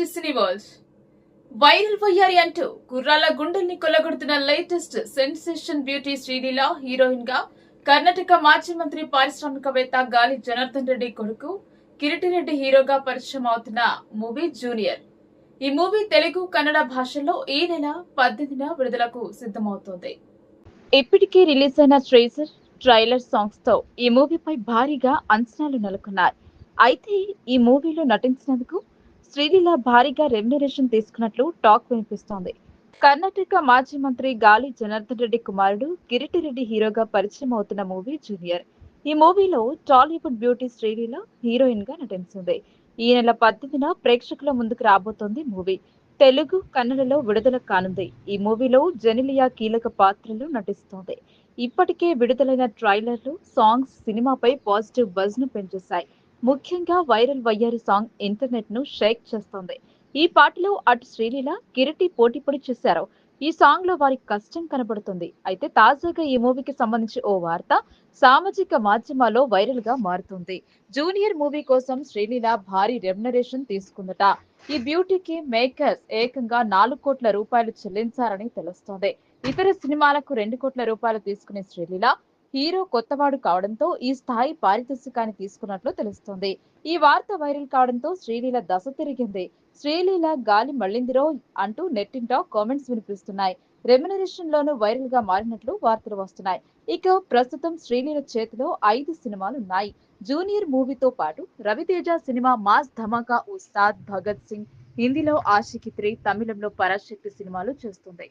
World viral వయ్యారి అంటూ కుర్రాల గుండెల్ని కొల్లగొడుతున్న లేటెస్ట్ సెన్సేషన్ బ్యూటీ శ్రీలీల హీరోయిన్గా కర్ణాటక మాజీ మంత్రి పారిశ్రామికవేత్త గాలి జనార్దన్ రెడ్డి కొడుకు కిరీటిరెడ్డి హీరోగా పరిచయం అవుతున్న మూవీ జూనియర్. ఈ మూవీ తెలుగు కన్నడ భాషల్లో ఈ నెల పద్దెనిమిదిన విడుదలకు సిద్ధమవుతోంది. ఇప్పటికే రిలీజ్ అయిన ట్రేజర్ ట్రైలర్ సాంగ్స్తో ఈ మూవీపై భారీగా అంచనాలు నెలకొన్నాయి. అయితే ఈ మూవీలో నటించినందుకు శ్రీలీల భారీగా రెమ్యునరేషన్ తీసుకున్నట్లు టాక్ వినిపిస్తోంది. కర్ణాటక మాజీ మంత్రి గాలి జనార్దన్ రెడ్డి కుమారుడు కిరీటిరెడ్డి హీరోగా పరిచయం అవుతున్న మూవీ జూనియర్. ఈ మూవీలో టాలీవుడ్ బ్యూటీ శ్రీలీల హీరోయిన్గా నటించింది. ఈ నెల పద్దెనిమిదిన ప్రేక్షకుల ముందుకు రాబోతోంది మూవీ. తెలుగు కన్నడలో విడుదల కానుంది. ఈ మూవీలో జెనిలియా కీలక పాత్రలు నటిస్తోంది. ఇప్పటికే విడుదలైన ట్రైలర్లు సాంగ్స్ సినిమాపై పాజిటివ్ బజ్ను పెంచేశాయి. ముఖ్యంగా వైరల్ వయ్యారి సాంగ్ ఇంటర్నెట్ను షేక్ చేస్తోంది. ఈ పాటలో అటు శ్రీలీల కిరటి పోటీపడి చేశారు. ఈ సాంగ్లో వారి కష్టం కనబడుతుంది. అయితే తాజాగా ఈ మూవీకి సంబంధించి ఓ వార్త సామాజిక మాధ్యమాల్లో వైరల్గా మారుతుంది. జూనియర్ మూవీ కోసం శ్రీలీల భారీ రెమ్యునరేషన్ తీసుకుందట. ఈ బ్యూటీకి మేకర్స్ ఏకంగా నాలుగు కోట్ల రూపాయలు చెల్లించారని తెలుస్తోంది. ఇతర సినిమాలకు రెండు కోట్ల రూపాయలు తీసుకునే శ్రీలీల హీరో కొత్తవాడు కావడంతో ఈ స్థాయి పారితోషికాన్ని తీసుకున్నట్లు తెలుస్తోంది. ఈ వార్త వైరల్ కావడంతో శ్రీలీల దశ తిరిగింది. శ్రీలీల గాలి మళ్ళిందిరో అంటూ నెట్టింటా కామెంట్స్ వినిపిస్తున్నాయి. రెమ్యునరేషన్ లోను వైరల్గా మారినట్లు వార్తలు వస్తున్నాయి. ఇక ప్రస్తుతం శ్రీలీల చేతిలో ఐదు సినిమాలు ఉన్నాయి. జూనియర్ మూవీతో పాటు రవితేజ సినిమా మాస్ ధమాకా ఉస్తాద్ భగత్ సింగ్ హిందీలో ఆషికి త్రీ తమిళంలో పరాశక్తి సినిమాలు చేస్తుంది.